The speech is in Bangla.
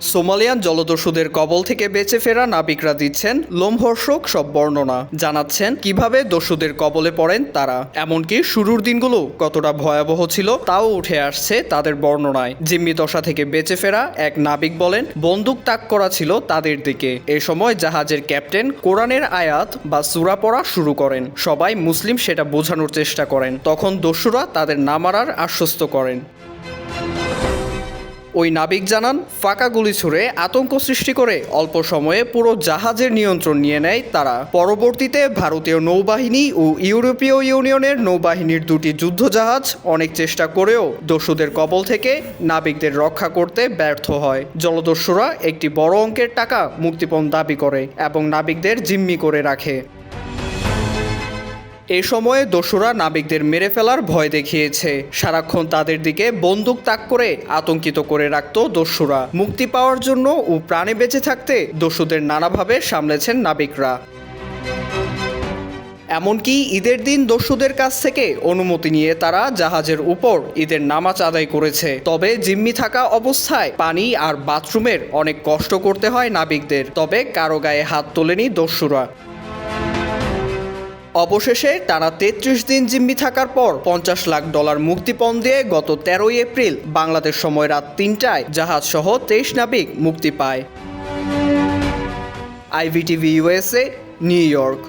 সোমালিয়ান জলদস্যুদের কবল থেকে বেঁচে ফেরা নাবিকরা দিচ্ছেন লোমহর্ষক সব বর্ণনা। জানাচ্ছেন কীভাবে দস্যুদের কবলে পড়েন তারা। এমনকি শুরুর দিনগুলো কতটা ভয়াবহ ছিল তাও উঠে আসছে তাদের বর্ণনায়। জিম্মি দশা থেকে বেঁচে ফেরা এক নাবিক বলেন, বন্দুক তাক করা ছিল তাদের দিকে। এ সময় জাহাজের ক্যাপ্টেন কোরআনের আয়াত বা সুরা পড়া শুরু করেন। সবাই মুসলিম সেটা বোঝানোর চেষ্টা করেন। তখন দস্যুরা তাদের না মারার আশ্বস্ত করেন। ওই নাবিক জানান, ফাঁকা গুলি ছুড়ে আতঙ্ক সৃষ্টি করে অল্প সময়ে পুরো জাহাজের নিয়ন্ত্রণ নিয়ে নেয় তারা। পরবর্তীতে ভারতীয় নৌবাহিনী ও ইউরোপীয় ইউনিয়নের নৌবাহিনীর দুটি যুদ্ধজাহাজ অনেক চেষ্টা করেও দস্যুদের কবল থেকে নাবিকদের রক্ষা করতে ব্যর্থ হয়। জলদস্যুরা একটি বড় অঙ্কের টাকা মুক্তিপণ দাবি করে এবং নাবিকদের জিম্মি করে রাখে। এ সময়ে দস্যুরা নাবিকদের মেরে ফেলার ভয় দেখিয়েছে। সারাক্ষণ তাদের দিকে বন্দুক তাক করে আতঙ্কিত করে রাখত দস্যুরা মুক্তি পাওয়ার জন্য ও প্রাণে বেঁচে থাকতে দস্যুদের নানাভাবে সামলেছেন নাবিকরা। এমনকি ঈদের দিন দস্যুদের কাছ থেকে অনুমতি নিয়ে তারা জাহাজের উপর ঈদের নামাজ আদায় করেছে। তবে জিম্মি থাকা অবস্থায় পানি আর বাথরুমের অনেক কষ্ট করতে হয় নাবিকদের। তবে কারও গায়ে হাত তোলেনি দস্যুরা অবশেষে টানা তেত্রিশ দিন জিম্মি থাকার পর পঞ্চাশ লাখ ডলার মুক্তিপণ দিয়ে গত তেরোই এপ্রিল বাংলাদেশ সময় রাত তিনটায় জাহাজ সহ তেইশ নাবিক মুক্তি পায়। IVTV USA New York.